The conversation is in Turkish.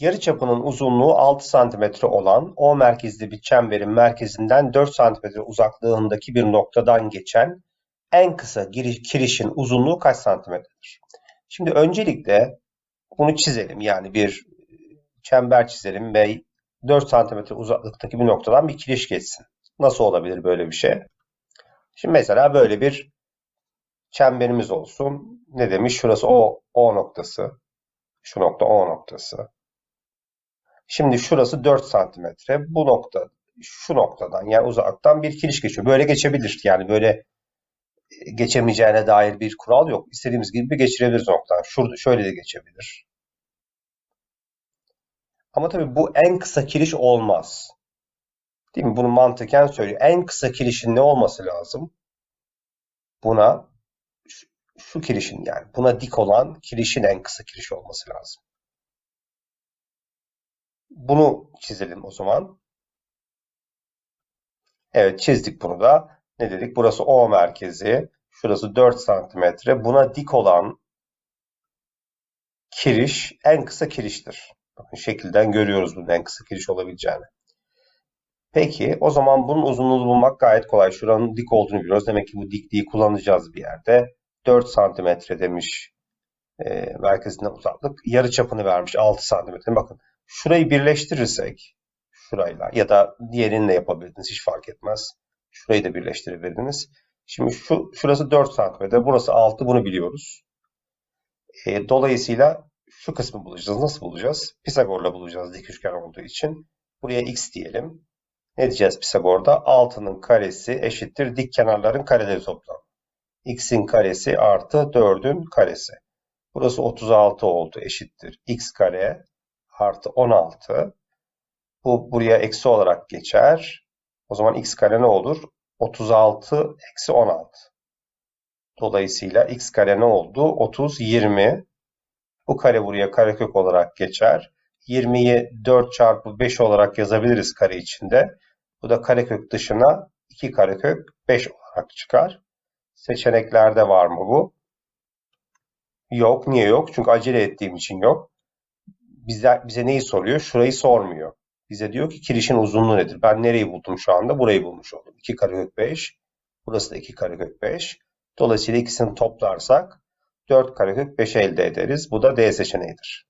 Yarıçapının uzunluğu 6 cm olan O merkezli bir çemberin merkezinden 4 cm uzaklığındaki bir noktadan geçen en kısa giriş, kirişin uzunluğu kaç santimetredir? Şimdi öncelikle bunu çizelim. Yani bir çember çizelim ve 4 cm uzaklıktaki bir noktadan bir kiriş geçsin. Nasıl olabilir böyle bir şey? Şimdi mesela böyle bir çemberimiz olsun. Ne demiş? Şurası O, O noktası. Şu nokta O noktası. Şimdi şurası 4 santimetre. Bu nokta şu noktadan yani uzaktan bir kiriş geçiyor. Böyle geçebilir. Yani böyle geçemeyeceğine dair bir kural yok. İstediğimiz gibi geçirebiliriz noktadan. Şurada şöyle de geçebilir. Ama tabii bu en kısa kiriş olmaz. Değil mi? Bunu mantıken söylüyor. En kısa kirişin ne olması lazım? Buna şu, şu kirişin yani buna dik olan kirişin en kısa kiriş olması lazım. Bunu çizelim o zaman. Evet çizdik bunu da. Ne dedik? Burası O merkezi. Şurası 4 santimetre. Buna dik olan kiriş en kısa kiriştir. Bakın şekilden görüyoruz bunun en kısa kiriş olabileceğini. Peki o zaman bunun uzunluğunu bulmak gayet kolay. Şuranın dik olduğunu biliyoruz. Demek ki bu dikliği kullanacağız bir yerde. 4 santimetre demiş e, merkezinden uzaklık. Yarı çapını vermiş 6 santimetre. Bakın şurayı birleştirirsek şurayla ya da diğerini de yapabilirsiniz. Hiç fark etmez. Şurayı da birleştirebilirsiniz. Şimdi şu şurası 4 santimetre. Burası 6. Bunu biliyoruz. E, dolayısıyla şu kısmı bulacağız. Nasıl bulacağız? Pisagor'la bulacağız dik üçgen olduğu için. Buraya x diyelim. Ne diyeceğiz Pisagor'da? 6'nın karesi eşittir dik kenarların kareleri toplamı. x'in karesi artı 4'ün karesi. Burası 36 oldu eşittir. x kare artı 16. Bu buraya eksi olarak geçer. O zaman x kare ne olur? 36 eksi 16. Dolayısıyla x kare ne oldu? 30, 20. Bu kare buraya karekök olarak geçer. 20'yi 4 çarpı 5 olarak yazabiliriz kare içinde. Bu da karekök dışına 2 karekök 5 olarak çıkar. Seçeneklerde var mı bu? Yok. Niye yok? Çünkü acele ettiğim için yok. Bize, bize neyi soruyor? Şurayı sormuyor. Bize diyor ki kirişin uzunluğu nedir? Ben nereyi buldum şu anda? Burayı bulmuş oldum. 2 karekök 5. Burası da 2 karekök 5. Dolayısıyla ikisini toplarsak 4 karekök 5 elde ederiz. Bu da D seçeneğidir.